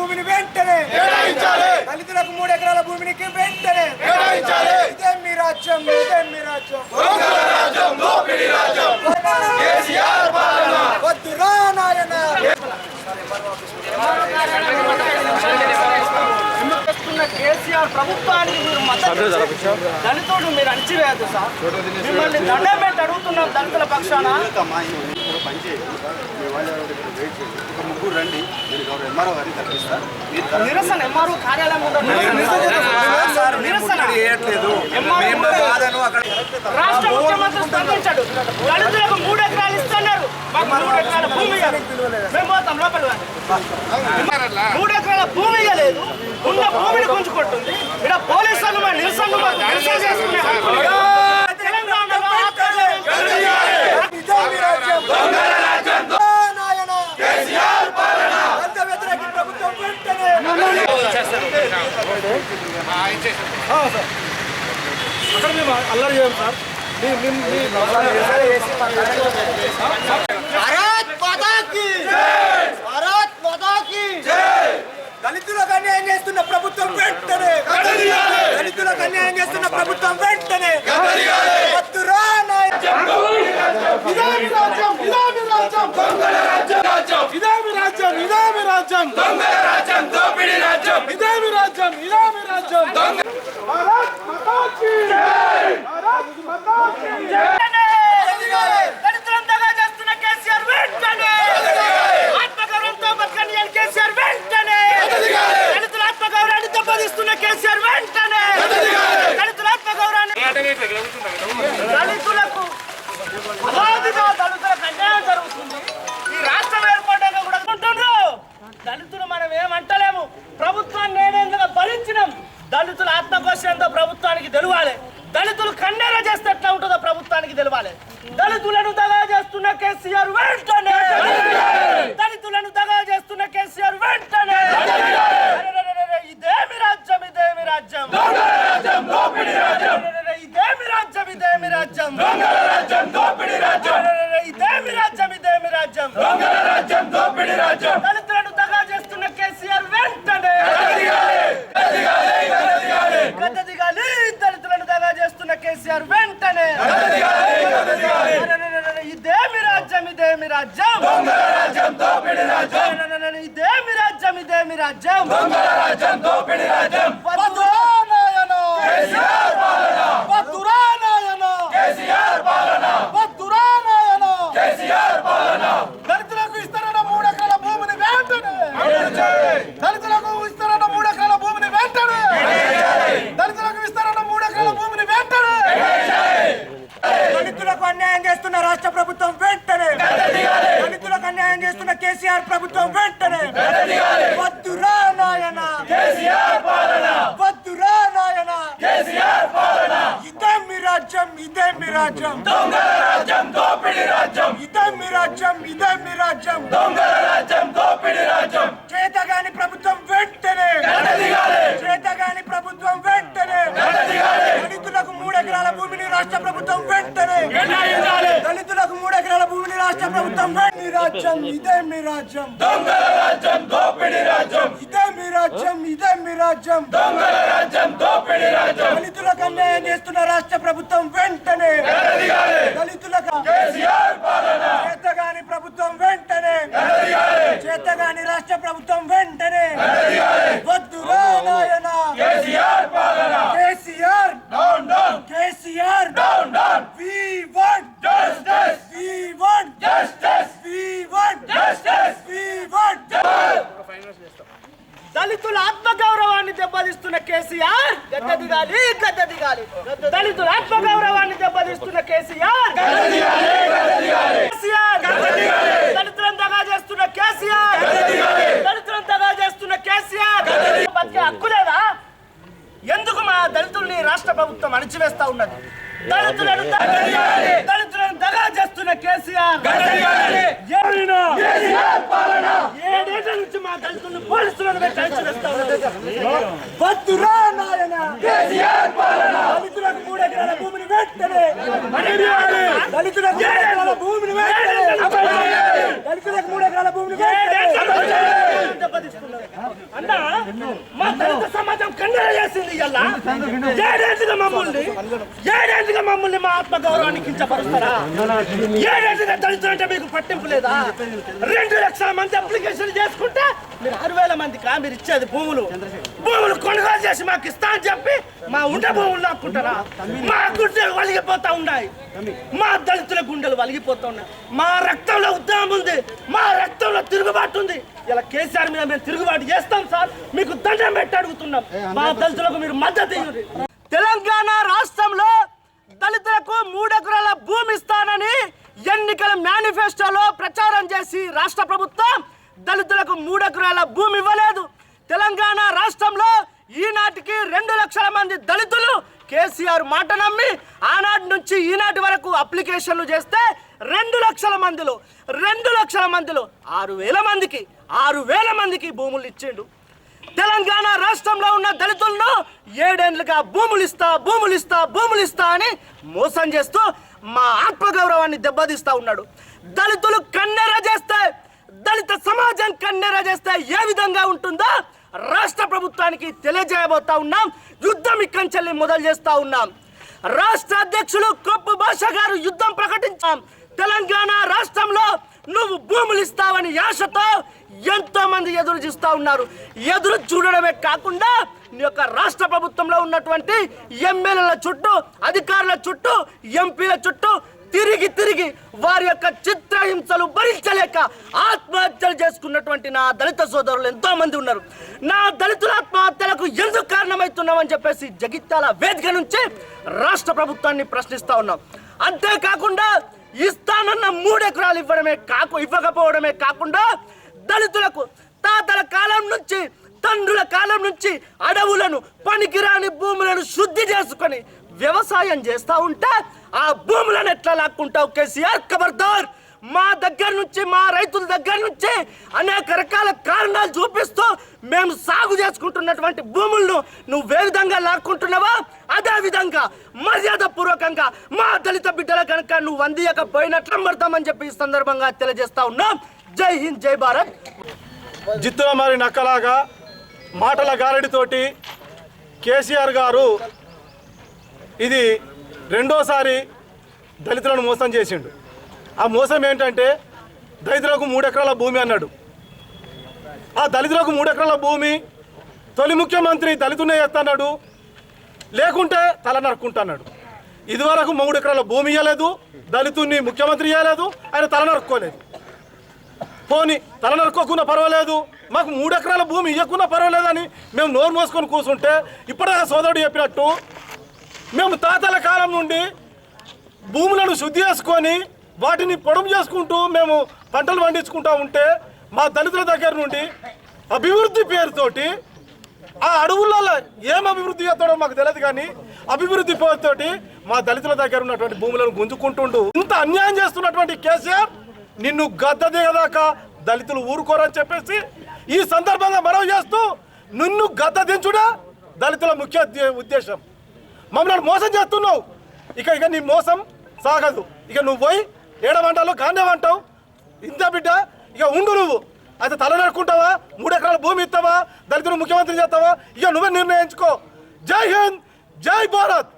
భూమిని వెంటనే దళితులకు మూడు ఎకరాల భూమిని వెంటనే ఇదే మీ రాజ్యం ఇదే మీ రాజ్యం. వద్దురా నాయన. చేస్తున్న కేసీఆర్ ప్రభుత్వానికి మీరు మద్దతు దళితుడు మీరు అణచివేయద్దు సార్. మిమ్మల్ని దండం పెట్టి అడుగుతున్నాం దళితుల పక్షాన. అమ్మా ఇప్పుడు పని చేయండి మీ వాళ్ళు ఇక్కడ వెయిట్ చేయండి ఒక ముగ్గురు రండి నేను గౌరవ ఎంఆర్ఓ గారిని తప్పిస్తా మీరు తర్వాత నిరసన ఎంఆర్ఓ కార్యాలయం ముందు నిరసన MRO రాష్ట్ర ముఖ్యమంత్రి స్పందించాడు దళితులకు మూడు ఎకరాలు ఇస్తున్నారు మాకు మూడు ఎకరాల భూమి. మేము పోతాం లోపల మూడు ఎకరాల భూమి ఇవ్వలేదు ఉన్న భూమిని గుంజుకుంటుంది ఇక్కడ పోలీసులు మా నిరసన నిరసన చేసుకునే హక్కు లేదు. తెలంగాణలో ఆత్మగౌరవం ఇదే మీ రాజ్యం వద్దురా నాయన అంత వ్యతిరేక ప్రభుత్వం వెంటనే భారత్ మాతా కీ భారత్ మాతా కీ దళితులకు అన్యాయం చేస్తున్న ప్రభుత్వం వెంటనే దళితులకు అన్యాయం చేస్తున్న ప్రభుత్వం వెంటనే. ఇదే మీ రాజ్యం ఇదే మీ రాజ్యం ఇదే మీ రాజ్యం ఇదే మీ దళితుల ఆత్మకోశంతో ప్రభుత్వానికి తెలవాలి దళితులు కన్నెర చేస్తే ఎట్లా ఉంటుందో ప్రభుత్వానికి తెలవాలి దళితులను దగా చేస్తున్న కేసీఆర్ వెంటనే. దళితులను దగా చేస్తున్న కేసీఆర్ వెంటనే. ఇదేమి రాజ్యం ఇదేమి రాజ్యం? ఇదేమి రాజ్యం ఇదేమి రాజ్యం? ఇదేమి రాజ్యం ఇదేమి రాజ్యం? దళితులను దగా చేస్తున్న కేసీఆర్ వెంటనే గద్ద దిగాలి దళితులను దగా చేస్తున్న కేసీఆర్ వెంటనే అరెరెరెరెరె, ఇదేమి రాజ్యం. రాజ్యం అరెరెరెరెరె, ఇదేమి రాజ్యం ఇదేమి రాజ్యం. వద్దురా నాయన. వద్దురా నాయన. వద్దురా నాయన. దళితులకు ఇస్తారన్న మూడు ఎకరాల భూమిని వెంటనే దళితులకు ఇస్తారన్న మూడు ఎకరాల భూమిని వెంటనే దళితులకు ఇస్తారన్న మూడు ఎకరాల భూమిని వెంటనే దళితులకు అన్యాయం చేస్తున్న రాష్ట్ర ప్రభుత్వం వెంటనే దళితులకు అన్యాయం చేస్తున్న కేసీఆర్ ప్రభుత్వం వెంటనే. వద్దురా నాయన. వద్దురా నాయన. ఇదే మీ రాజ్యం ఇదే మీ రాజ్యం. ఇదే మీ రాజ్యం ఇదే మీ రాజ్యం చేతగాని ప్రభుత్వం వెంటనే చేతగాని ప్రభుత్వం వెంటనే దళితులకు మూడు ఎకరాల భూమిని రాష్ట్ర ప్రభుత్వం వెంటనే దళితులకు మూడు ఎకరాల భూమిని రాష్ట్ర ప్రభుత్వం వెంటనే. మీ రాజ్యం ఇదే మీ రాజ్యం ఇదే మీ రాజ్యం ఇదే మీ రాజ్యం దళితులకు అన్యాయం చేస్తున్న రాష్ట్ర ప్రభుత్వం వెంటనే దళితులకు చేతగాని ప్రభుత్వం వెంటనే చేతగాని రాష్ట్ర ప్రభుత్వం వెంటనే వద్దురా నాయన KCR KCR we want we want we want we want దళితుల ఆత్మగౌరవాన్ని దెబ్బతీస్తున్న కేసీఆర్! గద్ద దిగాలి గద్ద దిగాలి. దళితుల ఆత్మగౌరవాన్ని దెబ్బతీస్తున్న కేసీఆర్! కేసీఆర్! దళితులను దగా చేస్తున్న కేసీఆర్! దళితులను దగా చేస్తున్న కేసీఆర్! బతికే హక్కు లేదా? ఎందుకు మా దళితుల్ని రాష్ట్ర ప్రభుత్వం అణిచివేస్తా ఉన్నది? దళితులను దళితులను దగా చేస్తున్న కేసీఆర్. ఏమైనా? ఏడేళ్ళ నుంచి మా దళితులను పోలీసులను పెట్టి అణిచివేస్తా ఉన్నది వద్దురా నాయన. దళితులకు మూడు ఎకరాల భూమిని వెంటనే దళితులకు మూడు ఎకరాల భూమిని వెంటనే దళితులకు మూడు ఎకరాల భూమిని వెంటనే తీస్తున్నారు అన్నా మా దళిత సమాజం కన్నెర చేసింది ఇలా ఏడేళ్ళుగా మమ్మల్ని ఏడేళ్ళుగా మమ్మల్ని మా ఆత్మ గౌరవాన్ని కించపరుస్తారా? ఏడేళ్ళుగా దళితులు అంటే మీకు పట్టింపు లేదా? రెండు లక్షల మంది అప్లికేషన్ చేసుకుంటే మీరు ఆరు వేల మందికా? మీరు ఇచ్చేది భూములు. భూములు కొనుగోలు చేసి మాకు ఇస్తా అని చెప్పి మా ఉండ భూములు లాక్కుంటారా? మా గుండెలు వలిగిపోతా ఉన్నాయి. మా దళితుల గుండెలు వలిగిపోతా ఉన్నాయి. మా రక్తంలో ఉద్యమం ఉంది. మా రక్తంలో తిరుగుబాటు ఉంది. ఇలా కేసీఆర్ మీద మేము తిరుగుబాటు చేస్తాం సార్. మీకు దండం పెట్టి అడుగుతున్నాం. మా దళితులకు మీరు మద్దతు ఇవ్వండి. తెలంగాణ రాష్ట్రంలో దళితులకు మూడెకరాల భూమి ఇస్తానని ఎన్నికల మేనిఫెస్టోలో ప్రచారం చేసి రాష్ట్ర ప్రభుత్వం దళితులకు మూడెకరాల భూమి ఇవ్వలేదు. తెలంగాణ రాష్ట్రంలో ఈనాటికి రెండు లక్షల మంది దళితులు కేసీఆర్ మాట నమ్మి ఆనాటి నుంచి ఈనాటి వరకు అప్లికేషన్లు చేస్తే రెండు లక్షల మందిలో రెండు లక్షల మందిలో ఆరు వేల మందికి ఆరు వేల మందికి భూములు ఇచ్చిండు. తెలంగాణ రాష్ట్రంలో ఉన్న దళితులను ఏడేండ్లుగా భూములు ఇస్తా భూములు ఇస్తా భూములు ఇస్తా అని మోసం చేస్తూ మా ఆత్మగౌరవాన్ని దెబ్బతీస్తా ఉన్నాడు. దళితులు కన్నెర చేస్తే దళిత సమాజం కన్నెర చేస్తే ఏ విధంగా ఉంటుందో రాష్ట్ర ప్రభుత్వానికి తెలియజేయబోతా ఉన్నాం. యుద్ధం ఇక్కడి మొదలు చేస్తా ఉన్నాం. రాష్ట్ర అధ్యక్షులు కొప్పు భాష గారు యుద్ధం ప్రకటించాం. తెలంగాణ రాష్ట్రంలో నువ్వు భూములు ఇస్తావని ఆశతో ఎంతో మంది ఎదురు చూస్తూ ఉన్నారు. ఎదురు చూడడమే కాకుండా నీ యొక్క రాష్ట్ర ప్రభుత్వంలో ఉన్నటువంటి ఎమ్మెల్యేల చుట్టూ అధికారుల చుట్టూ ఎంపీల చుట్టూ తిరిగి తిరిగి వారి యొక్క చిత్రహింసలు భరించలేక ఆత్మహత్యలు చేసుకున్నటువంటి నా దళిత సోదరులు ఎంతో మంది ఉన్నారు. నా దళితుల ఆత్మహత్యలకు ఎందుకు కారణమవుతున్నామని చెప్పేసి జగిత్యాల వేదిక నుంచి రాష్ట్ర ప్రభుత్వాన్ని ప్రశ్నిస్తా ఉన్నాం. అంతేకాకుండా ఇస్తానన్న మూడు ఎకరాలు ఇవ్వడమే కాకు ఇవ్వకపోవడమే కాకుండా దళితులకు తాతల కాలం నుంచి తండ్రుల కాలం నుంచి అడవులను పనికిరాని భూములను శుద్ధి చేసుకొని వ్యవసాయం చేస్తా ఉంటే ఆ భూములను ఎట్లా లాక్కుంటావు కేసీఆర్? ఖబర్దార్ మా దగ్గర నుంచి మా రైతుల దగ్గర నుంచి అనేక రకాల కారణాలు చూపిస్తూ మేము సాగు చేసుకుంటున్నటువంటి భూములను నువ్వు ఏ విధంగా లాక్కుంటున్నావా అదే విధంగా మర్యాద పూర్వకంగా మా దళిత బిడ్డల కనుక నువ్వు అందియకపోయినట్లు పడతామని చెప్పి ఈ సందర్భంగా తెలియజేస్తా ఉన్నాం. జై హింద్ జై భారత్. జిత్తుల మరి నక్కలాగా మాటల గారడితోటి కేసీఆర్ గారు ఇది రెండోసారి దళితులను మోసం చేసిండు. ఆ మోసం ఏంటంటే దళితులకు మూడు ఎకరాల భూమి అన్నాడు. ఆ దళితులకు మూడు ఎకరాల భూమి తొలి ముఖ్యమంత్రి దళితునే ఎత్తన్నాడు. లేకుంటే తల నరుక్కుంటున్నాడు. ఇదివరకు మూడు ఎకరాల భూమి ఇవ్వలేదు దళితుడిని ముఖ్యమంత్రి ఇవ్వలేదు ఆయన తల నరుక్కోలేదు. పోని తల నరుక్కోకున్నా పర్వాలేదు మాకు మూడు ఎకరాల భూమి ఇవ్వకుండా పర్వాలేదని మేము నోరు మోసుకొని కూర్చుంటే ఇప్పుడే సోదరుడు చెప్పినట్టు మేము తాతల కాలం నుండి భూములను శుద్ధి చేసుకొని వాటిని పొడం చేసుకుంటూ మేము పంటలు పండించుకుంటూ ఉంటే మా దళితుల దగ్గర నుండి అభివృద్ధి పేరుతోటి ఆ అడవులలో ఏం అభివృద్ధి చేస్తాడో మాకు తెలియదు కానీ అభివృద్ధి పేరుతోటి మా దళితుల దగ్గర ఉన్నటువంటి భూములను గుంజుకుంటుండు. ఇంత అన్యాయం చేస్తున్నటువంటి కేసీఆర్ నిన్ను గద్ద దిగదాకా దళితులు ఊరుకోరని చెప్పేసి ఈ సందర్భంగా మనవి చేస్తూ నిన్ను గద్ద దించుడా దళితుల ముఖ్య ఉద్దేశం. మమ్మల్ని మోసం చేస్తున్నావు. ఇక ఇక నీ మోసం సాగదు. ఇక నువ్వు పోయి ఏడమంటావు కాండేమంటావు ఇంత బిడ్డ ఇక ఉండు నువ్వు. అయితే తల నరుకుంటావా మూడు ఎకరాల భూమి ఇస్తావా? దళితులు ముఖ్యమంత్రి చేస్తావా? ఇక నువ్వే నిర్ణయించుకో. జై హింద్ జై భారత్.